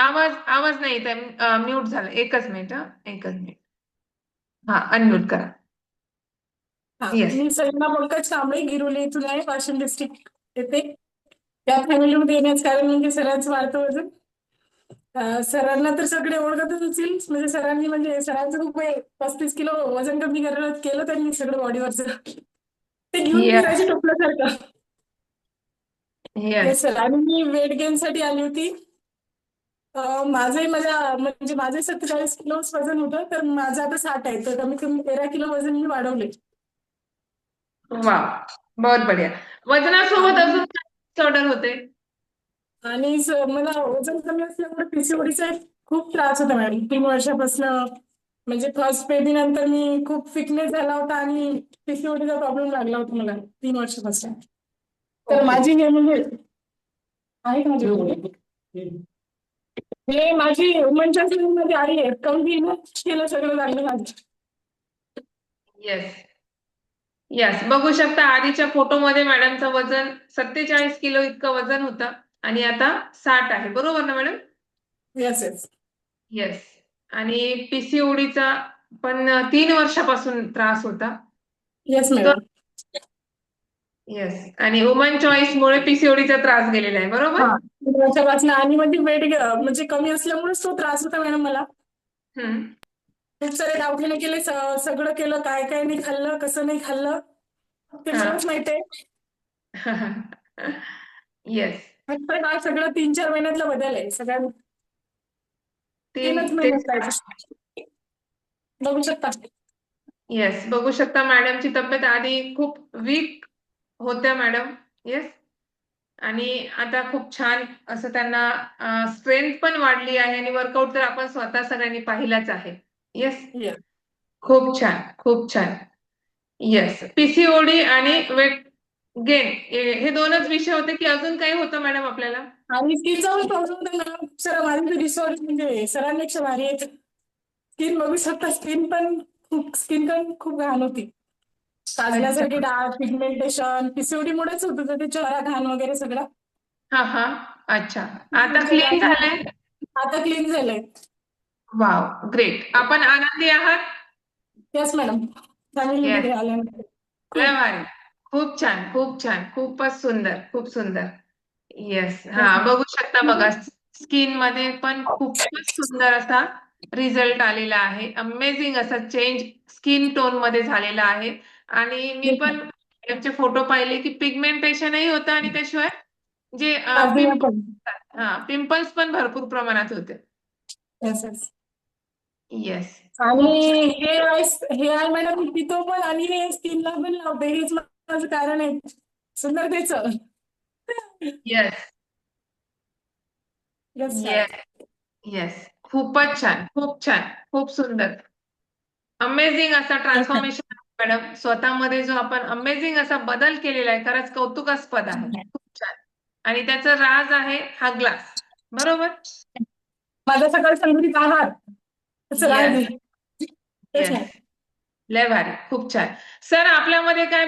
आवाज आवाज नाही येत आहे. म्यूट झाला. एकच मिनिट एकच मिनिट हा अनम्यूट करा. मी सलीमा पंकज कांबळे गिरोली इथून आहे. वाशिम डिस्ट्रिक्ट येथे या फॅमिलीमध्ये येण्याचं कारण म्हणजे सरांचं वाढतं वजन. अं, सरांना तर सगळे ओळखतच असतील. म्हणजे सरांनी म्हणजे सरांचं खूप पस्तीस किलो वजन कमी करत केलं त्यांनी सगळं बॉडीवरचं ते घेऊन. फिरायचे टोपल्यासारखं. येस येस सर आणि मी वेट गेन साठी आली होती. अं, माझंही माझ्या म्हणजे माझे सत्तेचाळीस किलो वजन होतं तर माझं आता साठ आहे तर कमीत कमी तेरा किलो वजन मी वाढवले वा बहुत बढिया. वजनासोबत अजून ऑर्डर होते? आणि मला वजन कमी असल्यामुळे पीसीओडीचा खूप त्रास होता मॅडम. तीन वर्षापासून म्हणजे फर्स्ट बेबी नंतर मी खूप फिटनेस झाला होता आणि पीसीओडीचा प्रॉब्लेम लागला होता मला तीन वर्षापासून. तर. माझी हे म्हणजे आहे का माझी हे माझी वुमनच्या मध्ये आई आहे. कमी केलं सगळं लागलं माझं. येस येस बघू शकता आधीच्या फोटोमध्ये मॅडमचं वजन सत्तेचाळीस किलो इतकं वजन होतं आणि आता साठ आहे. बरोबर ना मॅडम? येस येस येस आणि पीसीओडीचा पण तीन वर्षापासून त्रास होता. येस मॅडम येस आणि वुमन चॉईस मुळे पीसीओडीचा त्रास गेलेला आहे बरोबर? हा. आणि म्हणजे वेट म्हणजे कमी असल्यामुळेच तो त्रास होता मॅडम मला. हम्म. खूप सारे दवाखाने केले स- सगळं केलं काय काय नाही खाल्लं कसं नाही खाल्लं ते हा. मलाच माहिती आहे. येस हा सगळं तीन चार महिन्यातलं बदल आहे सगळ्या तीनच तीन महिन्यात आहे. बघू शकता. येस बघू शकता मॅडमची तब्येत आधी खूप वीक होत्या मॅडम. येस आणि आता खूप छान असं त्यांना स्ट्रेंथ पण वाढली आहे आणि वर्कआउट तर आपण स्वतः सगळ्यांनी पाहिलाच आहे. Yes Yeah. खूप छान खूप छान. येस पीसीओडी आणि वेट गेन हे दोनच विषय होते की अजून काही होतं मॅडम आपल्याला? आणि सर माझी रिसॉर्ट म्हणजे सरांपेक्षा भारी आहे. स्किन बघू शकता स्किन पण खूप स्किन पण खूप घाण होती. काजण्यासारखी डाग पिगमेंटेशन पीसीओडी मुळेच होत होतं ते चेहरा घाण वगैरे सगळं. हा हा. अच्छा. आता क्लीन झालंय? आता क्लीन झालंय. वाव ग्रेट आपण आनंदी आहात? येस मॅडम फॅमिलीमध्ये आल्यानंतर. लय भारी खूप छान खूप छान. खूपच सुंदर खूप सुंदर. येस हा बघू शकता बघा. स्किनमध्ये पण खूपच सुंदर असा रिझल्ट आलेला आहे. अमेझिंग असा चेंज स्किन टोनमध्ये झालेला आहे. आणि मी पण याचे फोटो पाहिले की पिगमेंटेशनही होतं आणि त्याशिवाय जे हा पिंपल्स पण भरपूर प्रमाणात होते. येस येस येस आणि हे आय हे आय मॅडम पितो पण आणि हे स्किनला पण लावते. हेच माझं कारण आहे. सुंदरतेचं येस. येस येस खूपच छान. खूप छान. खूप सुंदर. अमेझिंग असा ट्रान्सफॉर्मेशन मॅडम स्वतःमध्ये जो आपण अमेझिंग असा बदल केलेला आहे खरंच कौतुकास्पद आहे. खूप छान. आणि त्याचा राज आहे हा ग्लास बरोबर? माझा सकाळ संगीत आहार. लय भारी. खूप छान. सर आपल्यामध्ये काय